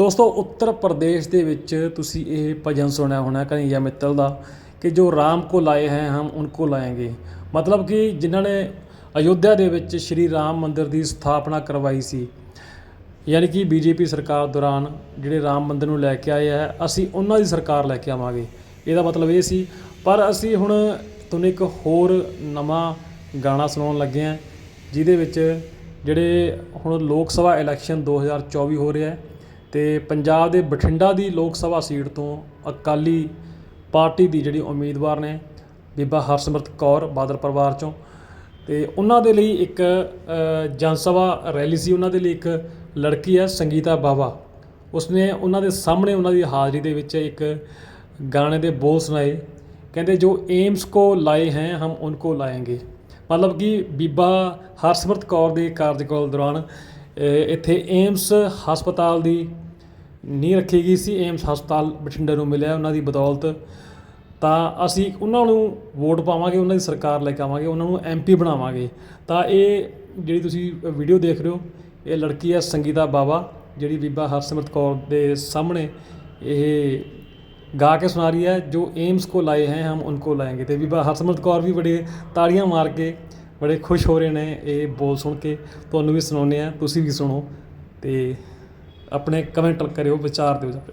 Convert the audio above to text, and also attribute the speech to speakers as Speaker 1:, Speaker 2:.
Speaker 1: ਦੋਸਤੋ, ਉੱਤਰ ਪ੍ਰਦੇਸ਼ ਦੇ ਵਿੱਚ ਤੁਸੀਂ ਇਹ ਭਜਨ ਸੁਣਿਆ ਹੋਣਾ ਕਨਈਆ ਮਿੱਤਲ ਦਾ, ਕਿ ਜੋ ਰਾਮ ਕੋ ਲਾਏ ਹੈ, ਹਮ ਉਨਕੋ ਲਾਏਂਗੇ। ਮਤਲਬ ਕਿ ਜਿਨ੍ਹਾਂ ਨੇ ਅਯੋਧਿਆ ਦੇ ਵਿੱਚ ਸ਼੍ਰੀ ਰਾਮ ਮੰਦਿਰ ਦੀ ਸਥਾਪਨਾ ਕਰਵਾਈ ਸੀ, ਯਾਨੀ ਕਿ ਬੀਜੇਪੀ ਸਰਕਾਰ ਦੌਰਾਨ ਜਿਹੜੇ ਰਾਮ ਮੰਦਿਰ ਨੂੰ ਲੈ ਕੇ ਆਏ ਹੈ ਅਸੀਂ ਉਹਨਾਂ ਦੀ ਸਰਕਾਰ ਲੈ ਕੇ ਆਵਾਂਗੇ। ਇਹਦਾ ਮਤਲਬ ਇਹ ਸੀ, ਪਰ ਅਸੀਂ ਹੁਣ ਤੁਹਾਨੂੰ ਇੱਕ ਹੋਰ ਨਵਾਂ ਗਾਣਾ ਸੁਣਾਉਣ ਲੱਗੇ ਹਾਂ, ਜਿਹਦੇ ਵਿੱਚ ਜਿਹੜੇ ਹੁਣ ਲੋਕ ਸਭਾ ਇਲੈਕਸ਼ਨ 2024 ਹੋ ਰਿਹਾ ਹੈ ਅਤੇ ਪੰਜਾਬ ਦੇ ਬਠਿੰਡਾ ਦੀ ਲੋਕ ਸਭਾ ਸੀਟ ਤੋਂ ਅਕਾਲੀ ਪਾਰਟੀ ਦੀ ਜਿਹੜੀ ਉਮੀਦਵਾਰ ਨੇ ਬੀਬਾ ਹਰਸਿਮਰਤ ਕੌਰ ਬਾਦਲ ਪਰਿਵਾਰ ਚੋਂ ਅਤੇ ਉਹਨਾਂ ਦੇ ਲਈ ਇੱਕ ਅ, ਜਨ ਸਭਾ ਰੈਲੀ ਸੀ ਉਹਨਾਂ ਦੇ ਲਈ ਇੱਕ ਲੜਕੀ ਹੈ ਸੰਗੀਤਾ ਬਾਵਾ। ਉਸਨੇ ਉਹਨਾਂ ਦੇ ਸਾਹਮਣੇ ਉਹਨਾਂ ਦੀ ਹਾਜ਼ਰੀ ਦੇ ਵਿੱਚ ਇੱਕ ਗਾਣੇ ਦੇ ਬੋਲ ਸੁਣਾਏ। ਕਹਿੰਦੇ ਜੋ ਏਮਸ ਕੋ ਲਾਏ ਹੈ ਹਮ ਉਨਕੋ ਲਾਏਂਗੇ। ਮਤਲਬ ਕਿ ਬੀਬਾ ਹਰਸਿਮਰਤ ਕੌਰ ਦੇ ਕਾਰਜਕਾਲ ਦੌਰਾਨ ਇੱਥੇ ਏਮਸ ਹਸਪਤਾਲ ਦੀ ਨੀਂਹ ਰੱਖੀ ਗਈ ਸੀ। ਏਮਸ ਹਸਪਤਾਲ ਬਠਿੰਡੇ ਨੂੰ ਮਿਲਿਆ ਉਹਨਾਂ ਦੀ ਬਦੌਲਤ। ਤਾਂ ਅਸੀਂ ਉਹਨਾਂ ਨੂੰ ਵੋਟ ਪਾਵਾਂਗੇ, ਉਹਨਾਂ ਦੀ ਸਰਕਾਰ ਲੈ ਕੇ ਆਵਾਂਗੇ, ਉਹਨਾਂ ਨੂੰ ਐਮਪੀ ਬਣਾਵਾਂਗੇ। ਤਾਂ ਇਹ ਜਿਹੜੀ ਤੁਸੀਂ ਵੀਡੀਓ ਦੇਖ ਰਹੇ ਹੋ, ਇਹ ਲੜਕੀ ਹੈ ਸੰਗੀਤਾ ਬਾਵਾ, ਜਿਹੜੀ ਬੀਬਾ ਹਰਸਿਮਰਤ ਕੌਰ ਦੇ ਸਾਹਮਣੇ ਇਹ ਗਾ ਕੇ ਸੁਣਾ ਰਹੀ ਹੈ। ਜੋ ਏਮਸ ਕੋ ਲਾਏ ਹੈ, ਹਮ ਉਨਕੋ ਲਾਏਂਗੇ। ਤੇ ਬੀਬਾ ਹਰਸਿਮਰਤ ਕੌਰ ਵੀ ਬੜੇ ਤਾੜੀਆਂ ਮਾਰ ਕੇ ਬੜੇ ਖੁਸ਼ ਹੋ ਰਹੇ ਨੇ, ਇਹ ਬੋਲ ਸੁਣ ਕੇ। ਤੁਹਾਨੂੰ ਵੀ ਸੁਣਾਉਂਦੇ ਆ ਤੁਸੀਂ ਵੀ ਸੁਣੋ ਤੇ ਆਪਣੇ ਕਮੈਂਟ ਕਰਿਓ, ਵਿਚਾਰ ਦਿਓ ਜਾ ਕੇ